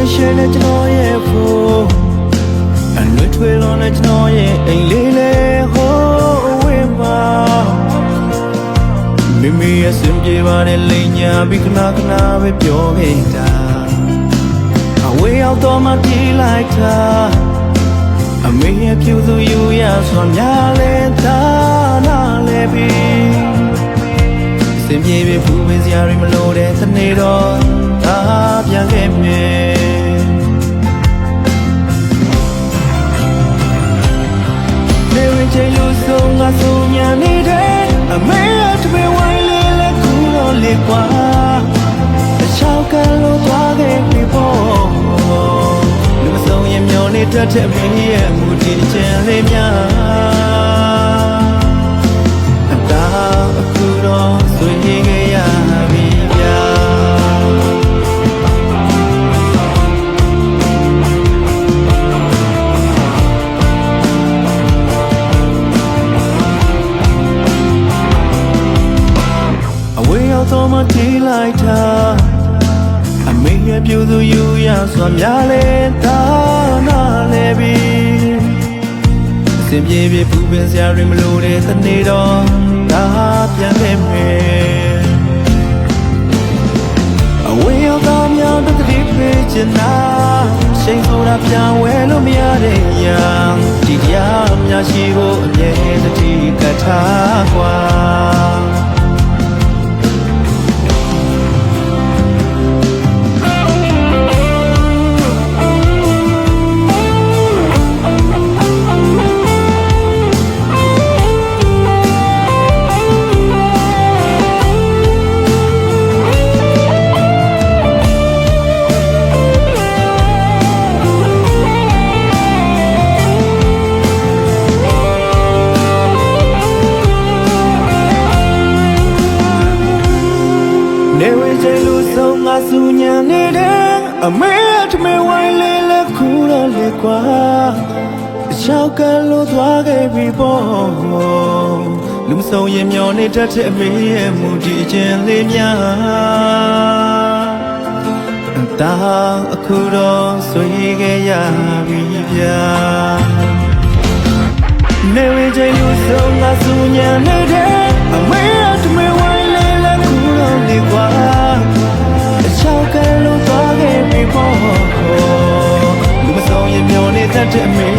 ရှင်ရှင်နဲ့ကျွန်တော်ရဲ့ဖို့အလွတ်ထွေးလွန်နဲ့ကျွန်တော်ရဲ့အိမ်လေးလေးဟိုးဝင်းပါမိမိရဲ့စင်ပြေပါတဲ့လိန်ညာပြီးခဏခဏပဲပြောခဲ့တာအဝေးရောက်တော့မှပြေးလိုက်တာအမေရဲ့ဖြူစုယူရစွာများလဲသာနာလဲပြီစင်ပြေပြီးဖူးပင်စရာတွေမလိုတဲ့စနေတော့ ဆုံးငါဆုံးညာနေတယ်အမေရတပင်ဝိုင်းလေးလက်ကူတော့လေကွာအချောက်ကလို့သွားခဲ့ပြီပေါ့လူမဆုံးရင်မျောနေတတ်တဲ့မင်းရဲ့မူတည်ခြင်းလေးများ တော့မှတီးလိုက်တာအမေရဲ့ပြူသူယူရစွာများလဲတာနာလဲပြီအစင်ပြေပြေပူပင်စရာတွေမလိုတဲ့တနေ့တော့ဒါပြန်ခဲ့မယ်အဝေးရောက်တော့များတဲ့တတိပေးချင်တာရှိန်ဆိုတာပြန်ဝဲလို့မရတဲ့ညာဒီတရားများရှိဖို့အမြဲတတိကထားကွာ ချင်လို့ဆုံးငါစူညံနေတယ်အမေအထမေဝိုင်းလေးလက်ခုတော့လေကွာအချောက်ကလို့သွားခဲ့ပြီပေါ့လူမဆုံးရင်မျောနေတတ်တဲ့အမေရဲ့မူတည်ခြင်းလေးများအတားအခုတော့ဆွေးခဲ့ရပြီဗျာနေဝေချင်လို့ဆုံးငါစူညံနေတယ်အမေအထမေ မျော